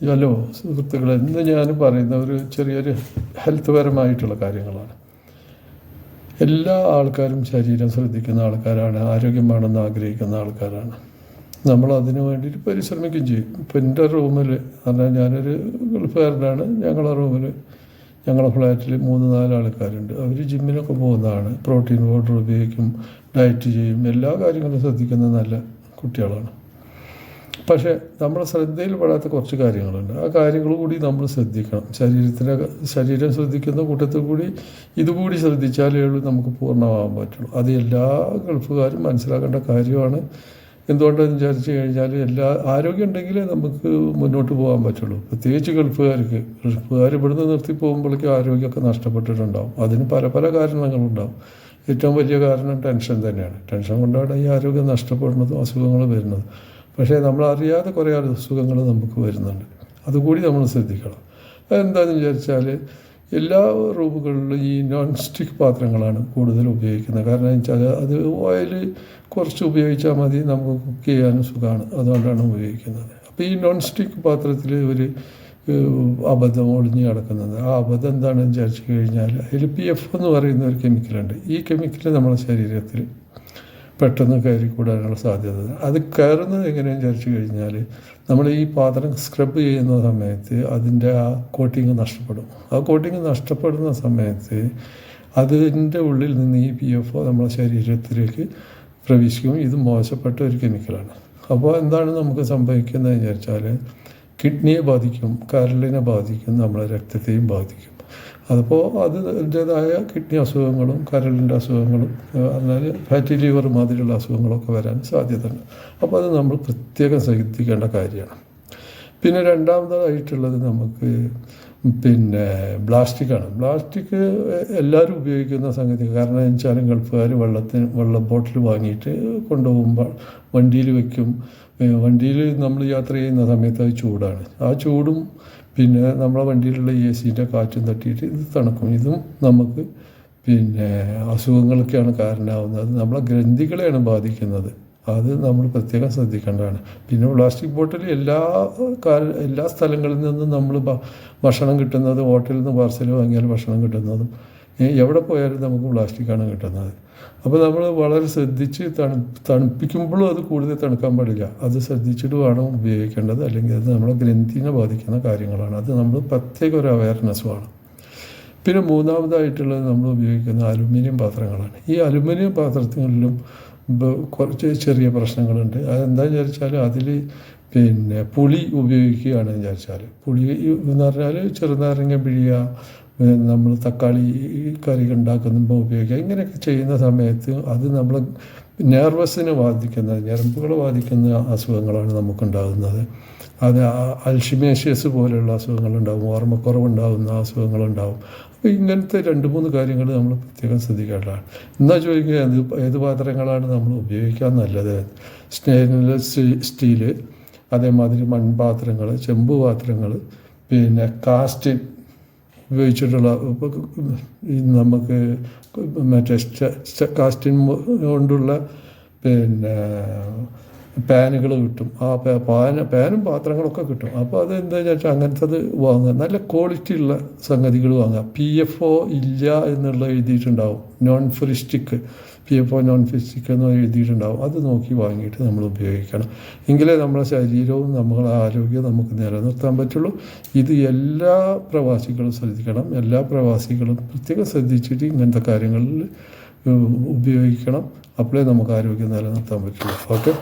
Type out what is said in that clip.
Hello സുഹൃത്തുക്കളെ ഇന്ന് ഞാൻ പറയുന്ന ഒരു ചെറിയൊരു ഹെൽത്ത് പരമായിട്ടുള്ള കാര്യങ്ങളാണ്. എല്ലാ ആൾക്കാരും ശരീരം ശ്രദ്ധിക്കുന്ന ആൾക്കാരാണ് ആരോഗ്യം വേണമെന്ന് ആഗ്രഹിക്കുന്ന ആൾക്കാരാണ്. നമ്മൾ അതിനു വേണ്ടിയിട്ട് പരിശ്രമിക്കുകയും ചെയ്യും. ഇപ്പം എന്റെ റൂമിൽ പറഞ്ഞാൽ ഞാനൊരു ഗൾഫുകാരനാണ്. ഞങ്ങളുടെ റൂമിൽ ഞങ്ങളുടെ ഫ്ലാറ്റിൽ മൂന്ന് നാല് ആൾക്കാരുണ്ട്. അവർ ജിമ്മിനൊക്കെ പോകുന്നതാണ്. പ്രോട്ടീൻ പൗഡർ ഉപയോഗിക്കും ഡയറ്റ് ചെയ്യും. എല്ലാ കാര്യങ്ങളും ശ്രദ്ധിക്കുന്ന നല്ല കുട്ടികളാണ്. പക്ഷേ നമ്മുടെ ശ്രദ്ധയിൽ ശ്രദ്ധയിൽപ്പെടാത്ത കുറച്ച് കാര്യങ്ങളുണ്ട്. ആ കാര്യങ്ങൾ കൂടി നമ്മൾ ശ്രദ്ധിക്കണം. ശരീരത്തിലെ ശരീരം ശ്രദ്ധിക്കുന്ന കൂട്ടത്തിൽ കൂടി ഇതുകൂടി ശ്രദ്ധിച്ചാലേ ഉള്ളൂ നമുക്ക് പൂർണമാകാൻ പറ്റുള്ളൂ. അത് എല്ലാ ഗൾഫുകാരും മനസ്സിലാക്കേണ്ട കാര്യമാണ്. എന്തുകൊണ്ടെന്ന് വിചാരിച്ചു കഴിഞ്ഞാൽ എല്ലാ ആരോഗ്യം ഉണ്ടെങ്കിലേ നമുക്ക് മുന്നോട്ട് പോകാൻ പറ്റുള്ളൂ. പ്രത്യേകിച്ച് ഗൾഫുകാർക്ക്. ഗൾഫുകാർ ഇവിടുന്ന് നിർത്തി പോകുമ്പോഴേക്കും ആരോഗ്യമൊക്കെ നഷ്ടപ്പെട്ടിട്ടുണ്ടാവും. അതിന് പല പല കാരണങ്ങളുണ്ടാവും. ഏറ്റവും വലിയ കാരണം ടെൻഷൻ തന്നെയാണ്. ടെൻഷൻ കൊണ്ടാണ് ഈ ആരോഗ്യം നഷ്ടപ്പെടുന്നതും അസുഖങ്ങൾ വരുന്നതും. പക്ഷേ നമ്മൾ അറിയാതെ കുറേ അസുഖങ്ങൾ നമുക്ക് വരുന്നുണ്ട്. അതുകൂടി നമ്മൾ ശ്രദ്ധിക്കണം. അതെന്താണെന്ന് വിചാരിച്ചാൽ എല്ലാ റൂമുകളിലും ഈ നോൺ സ്റ്റിക്ക് പാത്രങ്ങളാണ് കൂടുതൽ ഉപയോഗിക്കുന്നത്. കാരണം വെച്ചാൽ അത് ഓയിൽ കുറച്ച് ഉപയോഗിച്ചാൽ മതി നമുക്ക് കുക്ക് ചെയ്യാനും സുഖമാണ്. അതുകൊണ്ടാണ് ഉപയോഗിക്കുന്നത്. അപ്പോൾ ഈ നോൺ സ്റ്റിക്ക് പാത്രത്തിൽ ഒരു അബദ്ധം ഒളിഞ്ഞ് കിടക്കുന്നത്. ആ അബദ്ധം എന്താണെന്ന് വിചാരിച്ചു കഴിഞ്ഞാൽ അതിൽ പി എഫ് എന്ന് പറയുന്ന ഒരു കെമിക്കലുണ്ട് ഈ കെമിക്കൽ നമ്മുടെ ശരീരത്തിൽ പെട്ടെന്ന് കയറി കൂടാനുള്ള സാധ്യത. അത് കയറുന്നത് എങ്ങനെയാണെന്ന് വിചാരിച്ചു കഴിഞ്ഞാൽ നമ്മൾ ഈ പാത്രം സ്ക്രബ് ചെയ്യുന്ന സമയത്ത് അതിന്റെ ആ കോട്ടിങ് നഷ്ടപ്പെടും. ആ കോട്ടിങ് നഷ്ടപ്പെടുന്ന സമയത്ത് അതിന്റെ ഉള്ളിൽ നിന്ന് ഈ പി എഫ് ഒ നമ്മുടെ ശരീരത്തിലേക്ക് പ്രവേശിക്കും. ഇത് മോശപ്പെട്ട ഒരു കെമിക്കലാണ് അപ്പോൾ എന്താണ് നമുക്ക് സംഭവിക്കുന്നത് വിചാരിച്ചാൽ കിഡ്നിയെ ബാധിക്കും കരളിനെ ബാധിക്കും നമ്മളെ രക്തത്തെയും ബാധിക്കും. അതിപ്പോൾ അത് അതിന്റേതായ കിഡ്നി അസുഖങ്ങളും കരളിന്റെ അസുഖങ്ങളും അതായത് ഫാറ്റി ലിവർ മാതിരിയുള്ള അസുഖങ്ങളൊക്കെ വരാൻ സാധ്യതയുണ്ട്. അപ്പോൾ അത് നമ്മൾ പ്രത്യേകം ശ്രദ്ധിക്കേണ്ട കാര്യമാണ്. പിന്നെ രണ്ടാമതായിട്ടുള്ളത് നമുക്ക് പിന്നെ പ്ലാസ്റ്റിക്കാണ് പ്ലാസ്റ്റിക് എല്ലാവരും ഉപയോഗിക്കുന്ന സംഗതി കാരണം വെച്ചാൽ ഗൾഫുകാർ വെള്ളത്തിന് വെള്ള ബോട്ടിൽ വാങ്ങിയിട്ട് കൊണ്ടുപോകുമ്പോൾ വണ്ടിയിൽ വയ്ക്കും വണ്ടിയിൽ നമ്മൾ യാത്ര ചെയ്യുന്ന സമയത്ത് അത് ചൂടാണ്. ആ ചൂടും പിന്നെ നമ്മളെ വണ്ടിയിലുള്ള എ സീന്റെ കാറ്റും തട്ടിയിട്ട് ഇത് തണുക്കും. ഇതും നമുക്ക് പിന്നെ അസുഖങ്ങൾക്കാണ് കാരണമാവുന്നത്. നമ്മളെ ഗ്രന്ഥികളെയാണ് ബാധിക്കുന്നത്. അത് നമ്മൾ പ്രത്യേകം ശ്രദ്ധിക്കേണ്ടതാണ്. പിന്നെ പ്ലാസ്റ്റിക് ബോട്ടിൽ എല്ലാ എല്ലാ സ്ഥലങ്ങളിൽ നിന്നും നമ്മൾ ഭക്ഷണം കിട്ടുന്നത് ഹോട്ടലിൽ നിന്ന് പാർസൽ വാങ്ങിയാൽ ഭക്ഷണം കിട്ടുന്നതും എവിടെ പോയാലും നമുക്ക് പ്ലാസ്റ്റിക്കാണ് കിട്ടുന്നത്. അപ്പോൾ നമ്മൾ വളരെ ശ്രദ്ധിച്ച് തണു തണുപ്പിക്കുമ്പോഴും അത് കൂടുതൽ തണുക്കാൻ പാടില്ല. അത് ശ്രദ്ധിച്ചിട്ട് വേണം ഉപയോഗിക്കേണ്ടത്. അല്ലെങ്കിൽ അത് നമ്മളെ ഗ്രന്ഥിനെ ബാധിക്കുന്ന കാര്യങ്ങളാണ്. അത് നമ്മൾ പ്രത്യേക ഒരു അവയർനെസ്സുമാണ് പിന്നെ മൂന്നാമതായിട്ടുള്ളത് നമ്മൾ ഉപയോഗിക്കുന്ന അലുമിനിയം പാത്രങ്ങളാണ്. ഈ അലുമിനിയം പാത്രങ്ങളിലും കുറച്ച് ചെറിയ പ്രശ്നങ്ങളുണ്ട്. അതെന്താണെന്ന് വിചാരിച്ചാൽ അതിൽ പിന്നെ പുളി ഉപയോഗിക്കുകയാണെന്ന് വിചാരിച്ചാൽ പുളി എന്ന് പറഞ്ഞാൽ ചെറുനാരങ്ങ പിഴിയുക നമ്മൾ തക്കാളി കറി ഉണ്ടാക്കുമ്പോൾ ഉപയോഗിക്കുക. ഇങ്ങനെയൊക്കെ ചെയ്യുന്ന സമയത്ത് അത് നമ്മൾ നെർവസിനെ ബാധിക്കുന്ന ഞരമ്പുകളെ ബാധിക്കുന്ന അസുഖങ്ങളാണ് നമുക്കുണ്ടാകുന്നത്. അത് അൽഷിമേഷ്യസ് പോലെയുള്ള അസുഖങ്ങളുണ്ടാകും ഓർമ്മക്കുറവുണ്ടാകുന്ന അസുഖങ്ങളുണ്ടാകും. അപ്പോൾ ഇങ്ങനത്തെ രണ്ട് മൂന്ന് കാര്യങ്ങൾ നമ്മൾ പ്രത്യേകം ശ്രദ്ധിക്കേണ്ടതാണ്. എന്നാൽ ചോദിക്കുക അത് ഏത് പാത്രങ്ങളാണ് നമ്മൾ ഉപയോഗിക്കാൻ നല്ലത്? സ്റ്റെയിൻലെസ് സ്റ്റീൽ അതേമാതിരി മൺപാത്രങ്ങൾ ചെമ്പ് പാത്രങ്ങൾ പിന്നെ കാസ്റ്റ് ഉപയോഗിച്ചിട്ടുള്ള നമുക്ക് മറ്റേ കാസ്റ്റിൻ കൊണ്ടുള്ള പിന്നെ പാനുകൾ കിട്ടും. ആ പാന പാനും പാത്രങ്ങളൊക്കെ കിട്ടും. അപ്പോൾ അത് എന്താ വെച്ചാൽ അങ്ങനത്തത് വാങ്ങുക. നല്ല ക്വാളിറ്റി ഉള്ള സംഗതികൾ വാങ്ങുക. പി എഫ് ഒ ഇല്ല എന്നുള്ള എഴുതിയിട്ടുണ്ടാവും. Non physical P F O non physical എന്ന് എഴുതിയിട്ടുണ്ടാവും. അത് നോക്കി വാങ്ങിയിട്ട് നമ്മൾ ഉപയോഗിക്കണം. എങ്കിലേ നമ്മുടെ ശരീരവും നമ്മളെ ആരോഗ്യവും നമുക്ക് നിലനിർത്താൻ പറ്റുള്ളൂ. ഇത് എല്ലാ പ്രവാസികളും ശ്രദ്ധിക്കണം. എല്ലാ പ്രവാസികളും പ്രത്യേകം ശ്രദ്ധിച്ചിട്ട് ഇങ്ങനത്തെ കാര്യങ്ങളിൽ ഉപയോഗിക്കണം. അപ്പോഴേ നമുക്ക് ആരോഗ്യം നിലനിർത്താൻ പറ്റുള്ളൂ. ഓക്കെ?